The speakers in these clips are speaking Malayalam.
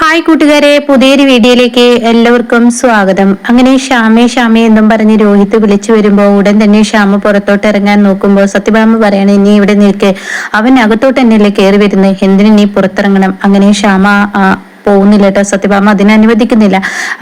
ഹായ് കൂട്ടുകാരെ പുതിയൊരു വീഡിയോയിലേക്ക് എല്ലാവർക്കും സ്വാഗതം. അങ്ങനെ ഷ്യാമേ ഷ്യാമേ എന്നും പറഞ്ഞ് രോഹിത് വിളിച്ചു വരുമ്പോൾ ഉടൻ തന്നെ ഷ്യാമ പുറത്തോട്ട് ഇറങ്ങാൻ നോക്കുമ്പോൾ സത്യഭാമ പറയണേ നീ ഇവിടെ നിൽക്ക്. അവൻ അകത്തോട്ട് തന്നെയല്ലേ കയറി വരുന്നത് എന്തിനു നീ പുറത്തിറങ്ങണം? അങ്ങനെ ശ്യാമ ആ, പോകുന്നില്ല കേട്ടോ. സത്യഭാമ അതിനെ അനുവദിക്കുന്നില്ല.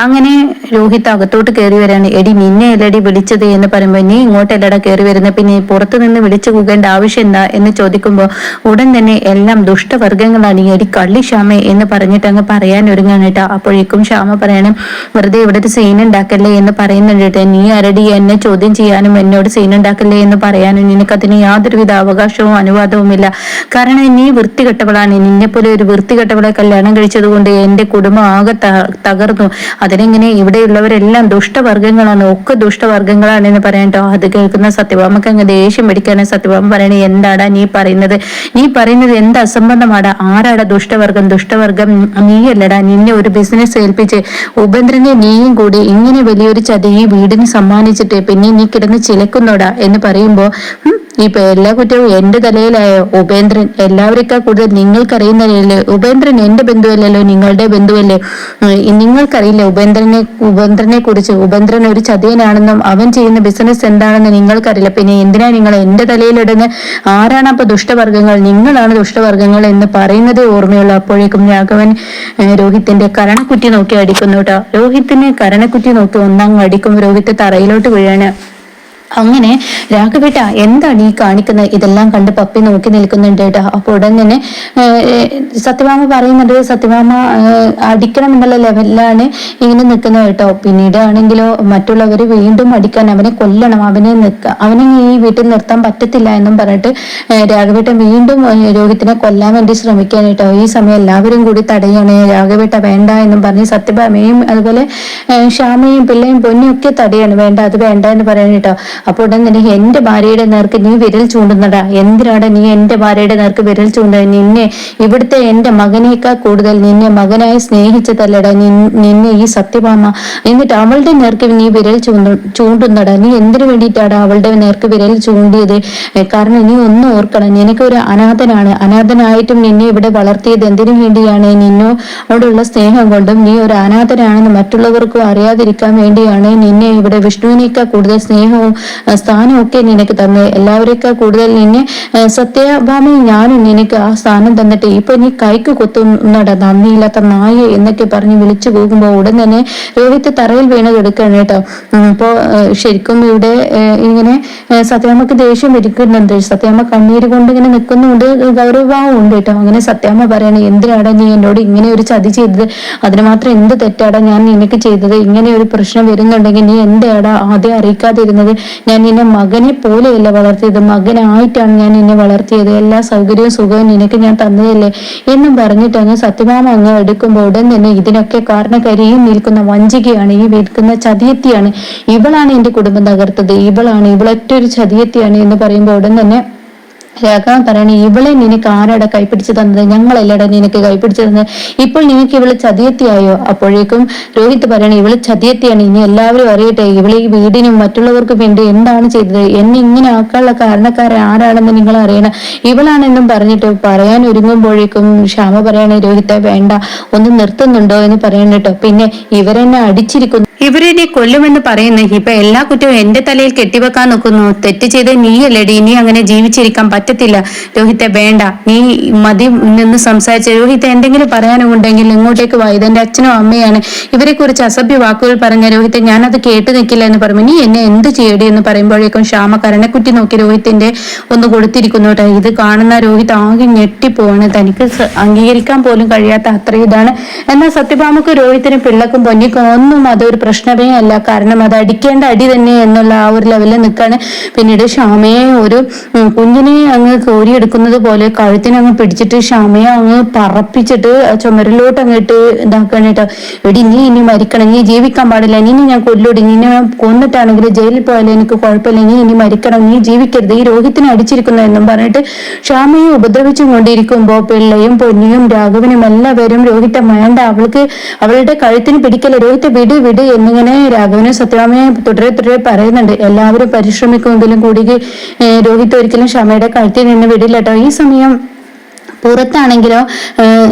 അങ്ങനെ രോഹിത് അകത്തോട്ട് കയറി വരാണ്. എടി നിന്നെ അല്ലടി വിളിച്ചത് എന്ന് പറയുമ്പോൾ നീ ഇങ്ങോട്ടല്ലടാ കയറി വരുന്നത് പിന്നെ പുറത്തു നിന്ന് വിളിച്ചു കൂകേണ്ട ആവശ്യം എന്താ എന്ന് ചോദിക്കുമ്പോൾ ഉടൻ തന്നെ എല്ലാം ദുഷ്ടവർഗങ്ങളാണ് എടി കള്ളി ശ്യാമ എന്ന് പറഞ്ഞിട്ട് അങ്ങ് പറയാൻ ഒരുങ്ങാണ് കേട്ടോ. അപ്പോഴേക്കും ശ്യാമ പറയണം വെറുതെ ഇവിടെ ഒരു സീൻ ഉണ്ടാക്കല്ലേ എന്ന് പറയുന്നുണ്ട് കേട്ടോ. നീ അരടി എന്നെ ചോദ്യം ചെയ്യാനും എന്നോട് സീൻ ഉണ്ടാക്കല്ലേ എന്ന് പറയാനും നിനക്കതിന് യാതൊരുവിധ അവകാശവും അനുവാദവുമില്ല. കാരണം നീ വൃത്തികെട്ടവളാണ്. നിന്നെ പോലെ ഒരു വൃത്തികെട്ടവളെ കല്യാണം കഴിച്ചത് എന്റെ കുടുംബം ആകെ തകർന്നു. അതിനെങ്ങനെ ഇവിടെയുള്ളവരെല്ലാം ദുഷ്ടവർഗങ്ങളാണ് ഒക്കെ ദുഷ്ടവർഗങ്ങളാണ് എന്ന് പറയട്ടോ അത് കേൾക്കുന്ന സത്യഭാമക്ക് അങ്ങ് ദേഷ്യം പിടിക്കാണ് സത്യഭാമ പറയണേ എന്താടാ നീ പറയുന്നത്? നീ പറയുന്നത് എന്ത് അസംബന്ധമാടാ? ആരാടാ ദുഷ്ടവർഗം ദുഷ്ടവർഗം നീയല്ലടാ നിന്നെ ഒരു ബിസിനസ് ഏൽപ്പിച്ച് ഉപേന്ദ്രനെ നീയും കൂടി ഇങ്ങനെ വലിയൊരു ചതി ഈ വീടിന് സമ്മാനിച്ചിട്ട് പിന്നെ നീ കിടന്ന് ചിലക്കുന്നോടാ? എന്ന് പറയുമ്പോ "ഹും, ഇപ്പൊ എല്ലാ കുറ്റവും എന്റെ തലയിലായ ഉപേന്ദ്രൻ എല്ലാവരെക്കാൾ കൂടുതൽ നിങ്ങൾക്കറിയുന്നതല്ലേ ഉപേന്ദ്രൻ എന്റെ ബന്ധുവല്ലല്ലോ നിങ്ങളുടെ ബന്ധുവല്ലേ? നിങ്ങൾക്കറിയില്ല ഉപേന്ദ്രനെ ഉപേന്ദ്രനെ കുറിച്ച് ഉപേന്ദ്രൻ ഒരു ചതിയനാണെന്നും അവൻ ചെയ്യുന്ന ബിസിനസ് എന്താണെന്ന് നിങ്ങൾക്കറിയില്ല. പിന്നെ എന്തിനാ നിങ്ങൾ എന്റെ തലയിലിടുന്ന? ആരാണ് അപ്പൊ ദുഷ്ടവർഗങ്ങൾ നിങ്ങളാണ് ദുഷ്ടവർഗങ്ങൾ എന്ന് പറയുന്നതേ ഓർമ്മയുള്ളൂ. അപ്പോഴേക്കും രാഘവൻ രോഹിത്തിന്റെ കരണക്കുറ്റി നോക്കി അടിക്കുന്നു കേട്ടോ. രോഹിത്തിന് കരണക്കുറ്റി നോക്കി ഒന്നങ്ങ് അടിക്കും. രോഹിത്ത് തറയിലോട്ട് വീഴാണ്. അങ്ങനെ രാഘവേട്ട എന്താണ് ഈ കാണിക്കുന്നത് ഇതെല്ലാം കണ്ട് പപ്പി നോക്കി നിൽക്കുന്നുണ്ട് കേട്ടോ അപ്പൊ ഉടൻ തന്നെ സത്യഭാമ പറയുന്നുണ്ട് സത്യഭാമ അടിക്കണം എന്നുള്ള ലെവലിലാണ് ഇങ്ങനെ നിൽക്കുന്നത് കേട്ടോ പിന്നീട് ആണെങ്കിലോ മറ്റുള്ളവർ വീണ്ടും അടിക്കാൻ അവനെ കൊല്ലണം അവനെ നിൽക്ക അവനെ ഈ വീട്ടിൽ നിർത്താൻ പറ്റത്തില്ല എന്നും പറഞ്ഞിട്ട് രാഘവേട്ടൻ വീണ്ടും രോഹിത്തിനെ കൊല്ലാൻ വേണ്ടി ശ്രമിക്കാൻ കേട്ടോ ഈ സമയം എല്ലാവരും കൂടി തടയാണ് രാഘവേട്ട വേണ്ട എന്നും പറഞ്ഞ് സത്യഭാമയും അതുപോലെ ശ്യാമയും പിള്ളയും പൊന്നും ഒക്കെ തടയാണ്. വേണ്ട അത് വേണ്ട എന്ന് പറയാൻ കേട്ടോ അപ്പോൾ ഉടൻ തന്നെ എന്റെ ഭാര്യയുടെ നേർക്ക് നീ വിരൽ ചൂണ്ടുന്നടാ. എന്തിനാടാ നീ എന്റെ ഭാര്യയുടെ നേർക്ക് വിരൽ ചൂണ്ട? നിന്നെ ഇവിടുത്തെ എന്റെ മകനേക്കാൾ കൂടുതൽ നിന്നെ മകനായി സ്നേഹിച്ചതല്ലടാ നിന്നെ ഈ സത്യഭാമ. എന്നിട്ട് അവളുടെ നേർക്ക് നീ വിരൽ ചൂണ്ടു ചൂണ്ടുന്നടാ. നീ എന്തിനു വേണ്ടിയിട്ടാടാ അവളുടെ നേർക്ക് വിരൽ ചൂണ്ടിയത്? കാരണം നീ ഒന്ന് ഓർക്കണം നിനക്കൊരു അനാഥനാണ്. അനാഥനായിട്ടും നിന്നെ ഇവിടെ വളർത്തിയത് എന്തിനു വേണ്ടിയാണ്? നിന്നോടുള്ള സ്നേഹം കൊണ്ടും നീ ഒരു അനാഥനാണെന്ന് മറ്റുള്ളവർക്കും അറിയാതിരിക്കാൻ വേണ്ടിയാണ് നിന്നെ ഇവിടെ വിഷ്ണുവിനേക്കാൾ കൂടുതൽ സ്നേഹവും സ്ഥാനവും നിനക്ക് തന്നെ. എല്ലാവരേക്കാൾ കൂടുതൽ നിന്നെ ആ, സത്യഭാമ ഞാനും നിനക്ക് ആ സ്ഥാനം തന്നിട്ട് ഇപ്പൊ നീ കൈക്ക് കൊത്തുന്നട നന്ദിയില്ലാത്ത നായ എന്നൊക്കെ പറഞ്ഞ് വിളിച്ചു പോകുമ്പോൾ ഉടൻ തന്നെ രോഹിത്ത് തറയിൽ വീണ് കിടക്കുകയാണ് കേട്ടോ. ഉം, അപ്പോ ശരിക്കും ഇവിടെ ഇങ്ങനെ സത്യാമ്മക്ക് ദേഷ്യം വരിക്കുന്നുണ്ട്. സത്യാമ്മ കണ്ണീര് കൊണ്ട് ഇങ്ങനെ നിൽക്കുന്നുണ്ട് ഗൗരവഭാവം ഉണ്ട് കേട്ടോ. അങ്ങനെ സത്യാമ്മ പറയണേ എന്തിനാടാ നീ എന്നോട് ഇങ്ങനെ ഒരു ചതി ചെയ്തത്? അതിന് മാത്രം എന്ത് തെറ്റാടാ ഞാൻ നിനക്ക് ചെയ്തത്? ഇങ്ങനെ ഒരു പ്രശ്നം വരുന്നുണ്ടെങ്കിൽ നീ എന്താടാ ആദ്യം അറിയിക്കാതിരുന്നത്? ഞാൻ നിന്നെ മകനെ പോലെയല്ല വളർത്തിയത്? മകനായിട്ടാണ് ഞാൻ നിന്നെ വളർത്തിയത്. എല്ലാ സൗകര്യവും സുഖവും നിനക്ക് ഞാൻ തന്നതല്ലേ? എന്നും പറഞ്ഞിട്ട് അങ്ങ് സത്യഭാമ അങ്ങ് എടുക്കുമ്പോൾ ഉടൻ തന്നെ ഇതിനൊക്കെ കാരണക്കരിയും നിൽക്കുന്ന വഞ്ചികയാണ് ഈ വിൽക്കുന്ന ചതിയത്തിയാണ്. ഇവളാണ് എന്റെ കുടുംബം തകർത്തത്. ഇവളാണ് ഇവളൊറ്റ ഒരു ചതിയത്തിയാണ് എന്ന് പറയുമ്പോൾ ഉടൻ തന്നെ രാഘവൻ പറയണ ഇവളെ നിനക്ക് ആരാടാ കൈപ്പിടിച്ചു തന്നത്? ഞങ്ങളല്ലടാ നിനക്ക് കൈപ്പിടിച്ചു തന്നത്. ഇപ്പോൾ നിനക്ക് ഇവൾ ചതിയത്തിയായോ? അപ്പോഴേക്കും രോഹിത് പറയണ ഇവൾ ചതിയത്തിയാണ്. ഇനി എല്ലാവരും അറിയട്ടെ ഇവൾ ഈ വീടിനും മറ്റുള്ളവർക്കും വേണ്ടി എന്താണ് ചെയ്തത്? എന്നെ ഇങ്ങനെ ആക്കാനുള്ള കാരണക്കാരെ ആരാണെന്ന് നിങ്ങൾ അറിയണം. ഇവളാണെന്നും പറഞ്ഞിട്ട് പറയാൻ ഒരുങ്ങുമ്പോഴേക്കും ക്ഷാമ പറയണേ രോഹിത്തെ വേണ്ട ഒന്ന് നിർത്തുന്നുണ്ടോ എന്ന് പറയണ കേട്ടോ. പിന്നെ ഇവരെന്നെ അടിച്ചിരിക്കുന്നു. ഇവരെന്നെ കൊല്ലുമെന്ന് പറയുന്നു ഇപ്പൊ എല്ലാ കുറ്റവും എന്റെ തലയിൽ കെട്ടിവെക്കാൻ നോക്കുന്നു തെറ്റ് ചെയ്ത് നീയല്ലേടി ഇനി അങ്ങനെ ജീവിച്ചിരിക്കാൻ പറ്റത്തില്ല. രോഹിത്തെ വേണ്ട. നീ മതി നിന്ന് സംസാരിച്ച രോഹിത്തെ എന്തെങ്കിലും പറയാനുണ്ടെങ്കിൽ ഇങ്ങോട്ടേക്ക് വാ. ഇതെന്റെ അച്ഛനും അമ്മയാണ്. ഇവരെ കുറിച്ച് അസഭ്യ വാക്കുകൾ പറഞ്ഞ രോഹിത്തെ ഞാനത് കേട്ട് നിൽക്കില്ല എന്ന് പറയുമ്പോൾ നീ എന്നെ എന്ത് ചെയ്യടി എന്ന് പറയുമ്പോഴേക്കും ശ്യാമ കരണക്കുറ്റി നോക്കി രോഹിത്തിന്റെ ഒന്ന് കൊടുത്തിരിക്കുന്നു ഇത് കാണുന്ന രോഹിത് ആകെ ഞെട്ടിപ്പോവാണ്. തനിക്ക് അംഗീകരിക്കാൻ പോലും കഴിയാത്ത അത്ര ഇതാണ്. എന്നാൽ സത്യഭാമക്ക് രോഹിത്തിന് പിള്ളക്കും പൊന്നിക്കും ഒന്നും അതൊരു പ്രശ്നമേ അല്ല. കാരണം അത് അടിക്കേണ്ട അടി തന്നെ എന്നുള്ള ആ ഒരു ലെവലിൽ നിൽക്കാണ്. പിന്നീട് ശ്യാമയെ ഒരു കുഞ്ഞിനെ അങ്ങ് കോരിയെടുക്കുന്നത് പോലെ കഴുത്തിനങ്ങ് പിടിച്ചിട്ട് ക്ഷമയ അങ്ങ് പറപ്പിച്ചിട്ട് ചുമരിലോട്ട് അങ്ങോട്ട് ഇതാക്കാനായിട്ട് എടി നീ ഇനി മരിക്കണം. നീ ജീവിക്കാൻ പാടില്ല. നീ ഞാൻ കൊല്ലൂടി. ഞാൻ കൊന്നിട്ടാണെങ്കിൽ ജയിലിൽ പോയാലും എനിക്ക് കുഴപ്പമില്ല. നീ ഇനി മരിക്കണം. നീ ജീവിക്കരുത്. ഈ രോഹിത്തിനെ അടിച്ചിരിക്കുന്നു എന്നും പറഞ്ഞിട്ട് ക്ഷാമയെ ഉപദ്രവിച്ചു കൊണ്ടിരിക്കുമ്പോ പിള്ളയും പൊന്നിയും രാഘവനും എല്ലാവരും രോഹിത്തെ വേണ്ട അവൾക്ക് അവളുടെ കഴുത്തിന് പിടിക്കല രോഹിത്തെ വിട് വിട് എന്നിങ്ങനെ രാഘവനും സത്യഭാമയെ തുടരെ തുടരെ പറയുന്നുണ്ട്. എല്ലാവരും പരിശ്രമിക്കുമെങ്കിലും കൂടി രോഹിത് ഒരിക്കലും ക്ഷമയുടെ കഴുത്തിൽ നിന്ന് വിടില്ല കേട്ടോ ഈ സമയം പുറത്താണെങ്കിലോ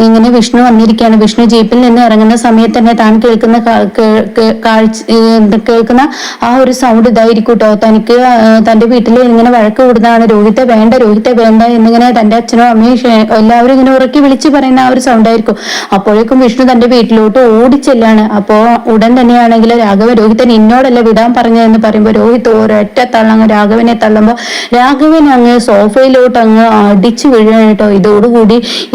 ഇങ്ങനെ വിഷ്ണു വന്നിരിക്കുകയാണ്. വിഷ്ണു ജീപ്പിൽ നിന്ന് ഇറങ്ങുന്ന സമയത്ത് തന്നെ താൻ കേൾക്കുന്ന കാഴ്ച കേൾക്കുന്ന ആ ഒരു സൗണ്ട് ഇതായിരിക്കും കേട്ടോ തനിക്ക് തന്റെ വീട്ടിൽ ഇങ്ങനെ വഴക്ക് കൂടുന്നതാണ്. രോഹിത്തെ വേണ്ട രോഹിത്തെ വേണ്ട എന്നിങ്ങനെ തന്റെ അച്ഛനോ അമ്മയും എല്ലാവരും ഇങ്ങനെ ഉറക്കി വിളിച്ച് പറയുന്ന ആ ഒരു സൗണ്ട് ആയിരിക്കും. അപ്പോഴേക്കും വിഷ്ണു തന്റെ വീട്ടിലോട്ട് ഓടിച്ചെല്ലാണ് അപ്പോ ഉടൻ തന്നെയാണെങ്കിൽ രാഘവ രോഹിതൻ എന്നോടല്ല വിടാൻ പറഞ്ഞതെന്ന് പറയുമ്പോൾ രോഹിത് ഒരൊറ്റ തള്ളങ്ങ് രാഘവനെ തള്ളുമ്പോൾ രാഘവൻ അങ്ങ് സോഫയിലോട്ട് അങ്ങ് അടിച്ചു വീഴാണ് കേട്ടോ. ഇതോടുകൂടി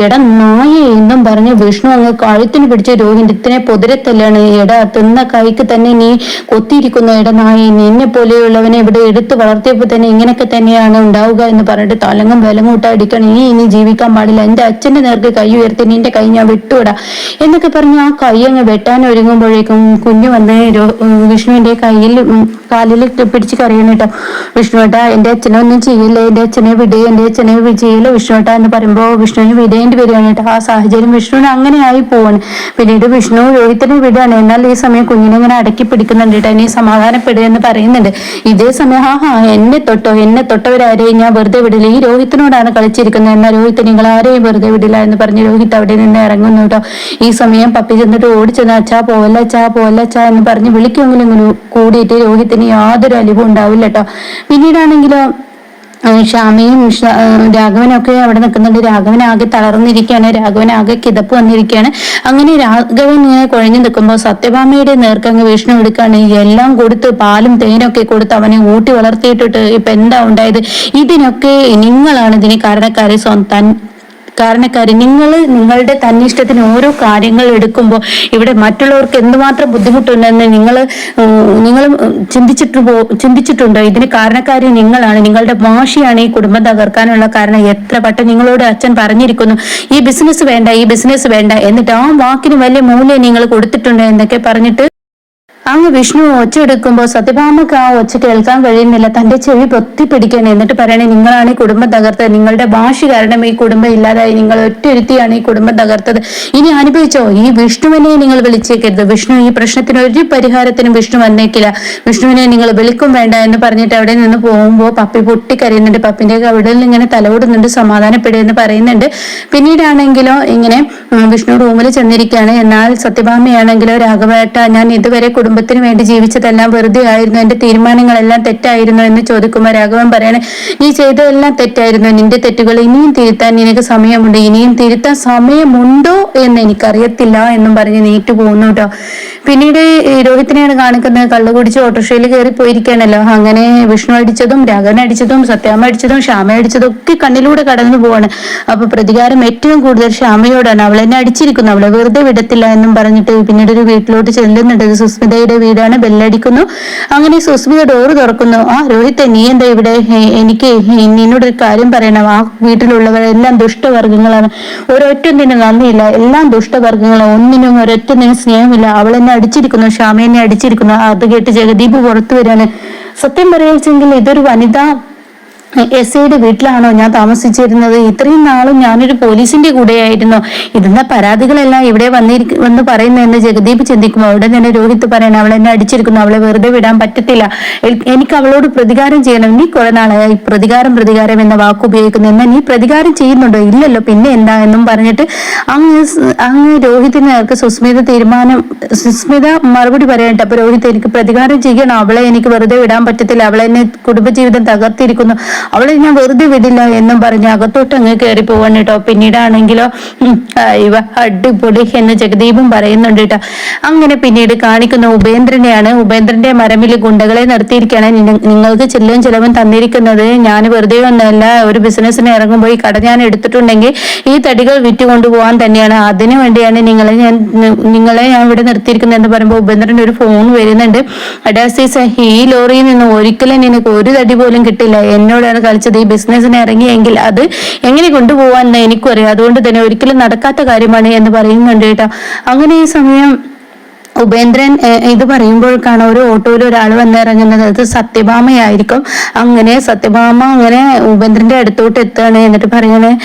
എടാ നായ എന്നും പറഞ്ഞ് വിഷ്ണു അങ്ങ് കഴുത്തിന് പിടിച്ച രോഹിതത്തിനെ പൊതിരത്തല്ലാണ് എടാ തിന്ന കൈക്ക് തന്നെ നീ കൊത്തിയിരിക്കുന്നു. എടാ നായ നിന്നെ പോലെയുള്ളവനെ ഇവിടെ എടുത്തു വളർത്തിയപ്പോൾ തന്നെ ഇങ്ങനെയൊക്കെ തന്നെയാണ് ഉണ്ടാവുക എന്ന് പറഞ്ഞിട്ട് തലങ്ങും വിലങ്ങൂട്ടാടിക്കണം നീ ഇനി ജീവിക്കാൻ പാടില്ല. എന്റെ അച്ഛന്റെ നേർക്ക് കൈ ഉയർത്തി നിന്റെ കൈ ഞാൻ വിട്ടുവിടാ എന്നൊക്കെ പറഞ്ഞ് ആ കൈ അങ്ങ് വെട്ടാൻ ഒരുങ്ങുമ്പോഴേക്കും കുഞ്ഞു വന്ന് വിഷ്ണുവിന്റെ കയ്യിൽ കാലിൽ പിടിച്ച് കറിയണം കേട്ടോ. വിഷ്ണുവേട്ട എന്റെ അച്ഛനെ ഒന്നും ചെയ്യില്ല. എന്റെ അച്ഛനെ വിടേ. എന്റെ അച്ഛനെ ചെയ്യില്ല വിഷ്ണുവേട്ട എന്ന് പറയുമ്പോൾ വിഷ്ണുവിന് വിടേണ്ടി വരികയാണ് കേട്ടോ. ആ സാഹചര്യം വിഷ്ണുവിന് അങ്ങനെയായി പോവാണ്. പിന്നീട് വിഷ്ണു രോഹിത്തിനെ വിടുകയാണ്. എന്നാൽ ഈ സമയം കുഞ്ഞിനെ ഇങ്ങനെ അടക്കി പിടിക്കുന്നുണ്ട് കേട്ടോ. എന്നെ സമാധാനപ്പെടുക എന്ന് പറയുന്നുണ്ട്. ഇതേ സമയം ആ ഹാ എന്നെ തൊട്ടോ എന്നെ തൊട്ടവരാരെയും ഞാൻ വെറുതെ വിടില്ല. ഈ രോഹിത്തിനോടാണ് കളിച്ചിരിക്കുന്നത്. എന്നാൽ രോഹിത്ത് നിങ്ങൾ ആരെയും വെറുതെ വിടില്ല എന്ന് പറഞ്ഞ് രോഹിത് അവിടെ നിന്ന് ഇറങ്ങുന്നു കേട്ടോ. ഈ സമയം പപ്പി ചെന്നിട്ട് ഓടിച്ചെന്ന് അച്ഛാ പോവല്ല അച്ഛാ പോവല്ല അച്ഛാ എന്ന് പറഞ്ഞ് വിളിക്കുമെങ്കിലും കൂടിയിട്ട് രോഹിത്തിന് യാതൊരു അലിവും ഉണ്ടാവില്ല കേട്ടോ. പിന്നീടാണെങ്കിലോ ഏഹ് ശ്യാമയും ഷ- ഏഹ് രാഘവനൊക്കെ അവിടെ നിൽക്കുന്നുണ്ട്. രാഘവൻ ആകെ തളർന്നിരിക്കുകയാണ്. രാഘവൻ ആകെ കിതപ്പ് വന്നിരിക്കുകയാണ്. അങ്ങനെ രാഘവൻ ഇങ്ങനെ കുഴഞ്ഞു നിൽക്കുമ്പോൾ സത്യഭാമയുടെ നേർക്കങ്ങ് വിഷ്ണു എടുക്കാണ് എല്ലാം കൊടുത്ത് പാലും തേനൊക്കെ കൊടുത്ത് അവനെ ഊട്ടി വളർത്തിയിട്ടിട്ട് ഇപ്പൊ എന്താ ഉണ്ടായത്? ഇതിനൊക്കെ നിങ്ങളാണ് ഇതിന് കാരണക്കാരെ. സ്വന്തം കാരണക്കാര് നിങ്ങൾ നിങ്ങളുടെ തന്നിഷ്ടത്തിന് ഓരോ കാര്യങ്ങൾ എടുക്കുമ്പോൾ ഇവിടെ മറ്റുള്ളവർക്ക് എന്തുമാത്രം ബുദ്ധിമുട്ടുണ്ടെന്ന് നിങ്ങൾ നിങ്ങൾ ചിന്തിച്ചിട്ട് പോ ചിന്തിച്ചിട്ടുണ്ടോ? ഇതിന് കാരണക്കാരി നിങ്ങളാണ്. നിങ്ങളുടെ ഭാഷയാണ് ഈ കുടുംബം തകർക്കാനുള്ള കാരണം എത്ര പട്ടം നിങ്ങളോട് അച്ഛൻ പറഞ്ഞിരിക്കുന്നു ഈ ബിസിനസ് വേണ്ട ഈ ബിസിനസ് വേണ്ട എന്നിട്ട് ആ വാക്കിന് വലിയ മൂല്യം നിങ്ങൾ കൊടുത്തിട്ടുണ്ടോ എന്നൊക്കെ പറഞ്ഞിട്ട് അങ്ങ് വിഷ്ണു ഒച്ച എടുക്കുമ്പോൾ സത്യഭാമക്ക് ആ ഒച്ച കേൾക്കാൻ കഴിയുന്നില്ല. തന്റെ ചെവി പൊത്തിപ്പിടിക്കണം എന്നിട്ട് പറയണേ നിങ്ങളാണ് ഈ കുടുംബം തകർത്തത്. നിങ്ങളുടെ വാശി കാരണം ഈ കുടുംബം ഇല്ലാതായി. നിങ്ങൾ ഒറ്റൊരുത്തിയാണ് ഈ കുടുംബം തകർത്തത്. ഇനി അനുഭവിച്ചോ? ഈ വിഷ്ണുവിനെ നിങ്ങൾ വിളിച്ചേക്കരുത്. വിഷ്ണു ഈ പ്രശ്നത്തിന് ഒരു പരിഹാരത്തിനും വിഷ്ണു വന്നേക്കില്ല. വിഷ്ണുവിനെ നിങ്ങൾ വിളിക്കും വേണ്ട എന്ന് പറഞ്ഞിട്ട് അവിടെ നിന്ന് പോകുമ്പോൾ പപ്പി പൊട്ടിക്കരയുന്നുണ്ട്. പപ്പിന്റെ കവിടയിൽ ഇങ്ങനെ തലവിടുന്നുണ്ട് സമാധാനപ്പെടുക എന്ന് പറയുന്നുണ്ട്. പിന്നീടാണെങ്കിലോ ഇങ്ങനെ വിഷ്ണു റൂമിൽ ചെന്നിരിക്കുകയാണ്. എന്നാൽ സത്യഭാമയാണെങ്കിലോ രാഘവേട്ട ഞാൻ ഇതുവരെ കുടുംബത്തിന് വേണ്ടി ജീവിച്ചതെല്ലാം വെറുതെ ആയിരുന്നു. എന്റെ തീരുമാനങ്ങളെല്ലാം തെറ്റായിരുന്നു എന്ന് ചോദിക്കുമ്പോൾ രാഘവൻ പറയണേ നീ ചെയ്തതെല്ലാം തെറ്റായിരുന്നു. നിന്റെ തെറ്റുകൾ ഇനിയും തിരുത്താൻ നിനക്ക് സമയമുണ്ട്. ഇനിയും തിരുത്താൻ സമയമുണ്ടോ എന്ന് എനിക്കറിയത്തില്ല എന്നും പറഞ്ഞ് നീറ്റ് പോകുന്നു കേട്ടോ പിന്നീട് രോഹിത്തിനെയാണ് കാണിക്കുന്നത്. കള്ളു കുടിച്ച് ഓട്ടോറിക്ഷയിൽ കയറി പോയിരിക്കുകയാണല്ലോ. അങ്ങനെ വിഷ്ണു അടിച്ചതും രാഘവൻ അടിച്ചതും സത്യാമ്മ അടിച്ചതും ശ്യാമ അടിച്ചതും ഒക്കെ കണ്ണിലൂടെ കടന്നു പോവാണ്. അപ്പൊ പ്രതികാരം ഏറ്റവും കൂടുതൽ ശ്യാമയോടാണ്. അവൾ എന്നെ അടിച്ചിരിക്കുന്നു. അവളെ വെറുതെ വിടത്തില്ല എന്നും പറഞ്ഞിട്ട് പിന്നീട് ഒരു വീട്ടിലോട്ട് ചെല്ലുന്നുണ്ട്. ഇത് സുസ്മിതയുടെ വീടാണ് ബെല്ലടിക്കുന്നു. അങ്ങനെ സുസ്മിത ഡോറ് തുറക്കുന്നു. ആ രോഹിത്തെ നീ എന്താ ഇവിടെ? എനിക്ക് നിന്നോട് ഒരു കാര്യം പറയണം. ആ വീട്ടിലുള്ളവരെല്ലാം ദുഷ്ടവർഗങ്ങളാണ് ഒരൊറ്റൊന്നിനും നന്ദിയില്ല. എല്ലാം ദുഷ്ടവർഗങ്ങളാണ് ഒന്നിനും ഒരൊറ്റ ഒരൊറ്റൊന്നിനും സ്നേഹമില്ല. അവൾ എന്നെ അടിച്ചിരിക്കുന്നു. എന്നെ അടിച്ചിരിക്കുന്നു. അത് കേട്ട് ജഗദീപ് പുറത്തു വരാണ് സത്യം പറയുകയെങ്കിൽ ഇതൊരു വനിതാ എസ് ഐയുടെ വീട്ടിലാണോ ഞാൻ താമസിച്ചിരുന്നത്? ഇത്രയും നാളും ഞാനൊരു പോലീസിന്റെ കൂടെയായിരുന്നു. ഇതിന്റെ പരാതികളെല്ലാം ഇവിടെ വന്നിരിക്ക വന്ന് പറയുന്നതെന്ന് ജഗദീപ് ചിന്തിക്കുമ്പോൾ അവിടെ തന്നെ രോഹിത് പറയണം അവൾ എന്നെ അടിച്ചിരിക്കുന്നു അവളെ വെറുതെ വിടാൻ പറ്റത്തില്ല. എനിക്ക് അവളോട് പ്രതികാരം ചെയ്യണം. നീ കുറെ നാളായി പ്രതികാരം പ്രതികാരം എന്ന വാക്ക് ഉപയോഗിക്കുന്നു. എന്നാൽ നീ പ്രതികാരം ചെയ്യുന്നുണ്ടോ? ഇല്ലല്ലോ പിന്നെ എന്താ എന്നും പറഞ്ഞിട്ട് അങ്ങ് അങ്ങ് രോഹിത്തിന് നേർക്ക് സുസ്മിത തീരുമാനം സുസ്മിത മറുപടി പറയട്ടെ അപ്പൊ രോഹിത് എനിക്ക് പ്രതികാരം ചെയ്യണം. അവളെ എനിക്ക് വെറുതെ വിടാൻ പറ്റത്തില്ല. അവളെന്നെ കുടുംബജീവിതം തകർത്തിരിക്കുന്നു. അവളെ ഞാൻ വെറുതെ വിടില്ല എന്നും പറഞ്ഞ് അകത്തോട്ട് അങ്ങ് കയറി പോവാണ് കേട്ടോ. പിന്നീടാണെങ്കിലോ ഇവ അടിപൊളി എന്ന് ജഗദീപും പറയുന്നുണ്ട് കേട്ടോ. അങ്ങനെ പിന്നീട് കാണിക്കുന്ന ഉപേന്ദ്രനെയാണ് ഉപേന്ദ്രന്റെ മരമിൽ ഗുണ്ടകളെ നിർത്തിയിരിക്കുകയാണ് നിങ്ങൾക്ക് ചെല്ലും ചിലവും തന്നിരിക്കുന്നത് ഞാൻ വെറുതെ ഒന്നല്ല ഒരു ബിസിനസ്സിന് ഇറങ്ങുമ്പോൾ ഈ കട ഞാൻ എടുത്തിട്ടുണ്ടെങ്കിൽ ഈ തടികൾ വിറ്റ് കൊണ്ടുപോകാൻ തന്നെയാണ്. അതിനു വേണ്ടിയാണ് നിങ്ങളെ ഞാൻ നിങ്ങളെ ഞാൻ ഇവിടെ നിർത്തിയിരിക്കുന്നത് എന്ന് പറയുമ്പോൾ ഉപേന്ദ്രന്റെ ഒരു ഫോൺ വരുന്നുണ്ട്. അഡാസീസ് ഈ ലോറിയിൽ നിന്ന് ഒരിക്കലും നിനക്ക് ഒരു തടി പോലും കിട്ടില്ല. എന്നോടാണ് കളിച്ചത്. ഈ ബിസിനസ്സിന് ഇറങ്ങിയെങ്കിൽ അത് എങ്ങനെ കൊണ്ടുപോകാൻ എനിക്കും അറിയാം അതുകൊണ്ട് തന്നെ ഒരിക്കലും നടക്കാത്ത കാര്യമാണ് എന്ന് പറയുന്നുണ്ട് കേട്ടോ. അങ്ങനെ ഈ സമയം ഉപേന്ദ്രൻ ഇത് പറയുമ്പോഴേക്കാണ് ഒരു ഓട്ടോയിൽ ഒരാൾ വന്നിറങ്ങുന്നത്. അത് സത്യഭാമയായിരിക്കും. അങ്ങനെ സത്യഭാമ അങ്ങനെ ഉപേന്ദ്രന്റെ അടുത്തോട്ട് എത്തുകയാണ് എന്നിട്ട് പറയണേ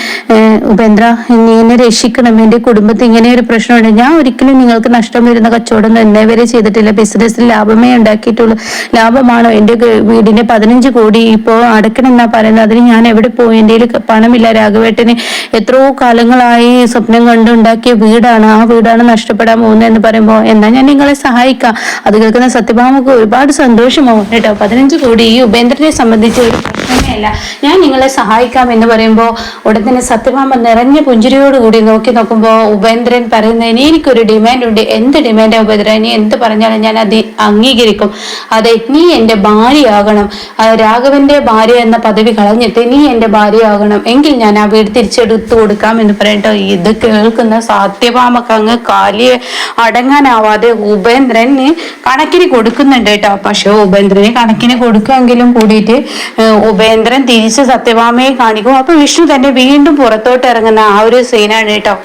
ഉപേന്ദ്ര നീ എന്നെ രക്ഷിക്കണം. എന്റെ കുടുംബത്തിൽ ഇങ്ങനെ ഒരു പ്രശ്നമുണ്ട്. ഞാൻ ഒരിക്കലും നിങ്ങൾക്ക് നഷ്ടം വരുന്ന കച്ചവടം തന്നെ വരെ ചെയ്തിട്ടില്ല. ബിസിനസ്സിൽ ലാഭമേ ഉണ്ടാക്കിയിട്ടുള്ളൂ. ലാഭമാണോ? എന്റെ ഗ- വീടിന്റെ പതിനഞ്ച് കോടി ഇപ്പോ അടക്കണം എന്നാ പറയുന്നത്. അതിന് ഞാൻ എവിടെ പോയി? എന്റെ പണമില്ല. രാഘവേട്ടന് എത്രയോ കാലങ്ങളായി സ്വപ്നം കണ്ടുണ്ടാക്കിയ വീടാണ്. ആ വീടാണ് നഷ്ടപ്പെടാൻ പോകുന്നത് എന്ന് പറയുമ്പോൾ എന്നാ ഞാൻ നിങ്ങളെ സഹായിക്കാം. അത് കേൾക്കുന്ന സത്യഭാമക്ക് ഒരുപാട് സന്തോഷമാവും കേട്ടോ. പതിനഞ്ച് കോടി ഈ ഉപേന്ദ്രനെ സംബന്ധിച്ച് ഒരു പ്രശ്നമേ അല്ല ഞാൻ നിങ്ങളെ സഹായിക്കാം എന്ന് പറയുമ്പോൾ ഉടൻ തന്നെ സത്യഭാമ നിറഞ്ഞ പുഞ്ചിരിയോടുകൂടി നോക്കി നോക്കുമ്പോൾ ഉപേന്ദ്രൻ പറയുന്നതിന് എനിക്കൊരു ഡിമാൻഡ് ഉണ്ട്. എന്ത് ഡിമാൻഡാ ഉപേന്ദ്രൻ നീ എന്ത് പറഞ്ഞാലും ഞാൻ അത് അംഗീകരിക്കും. അതെ നീ എന്റെ ഭാര്യയാകണം. രാഘവന്റെ ഭാര്യ എന്ന പദവി കളഞ്ഞിട്ട് നീ എന്റെ ഭാര്യയാകണം. എങ്കിൽ ഞാൻ ആ വീട് തിരിച്ചെടുത്തു കൊടുക്കാം എന്ന് പറയട്ടോ. ഇത് കേൾക്കുന്ന സത്യഭാമക്ക് അങ്ങ് കാലിയെ അടങ്ങാനാവാതെ ഉപേന്ദ്രന് കണക്കിന് കൊടുക്കുന്നുണ്ട് കേട്ടോ. പക്ഷെ ഉപേന്ദ്രന് കണക്കിന് കൊടുക്കുമെങ്കിലും കൂടിയിട്ട് ഉപേന്ദ്രൻ തിരിച്ച് സത്യഭാമയെ കാണിക്കും. അപ്പൊ വിഷ്ണു തന്നെ വീണ്ടും പുറത്തോട്ട് ഇറങ്ങുന്ന ആ ഒരു സീനാണ് കേട്ടോ.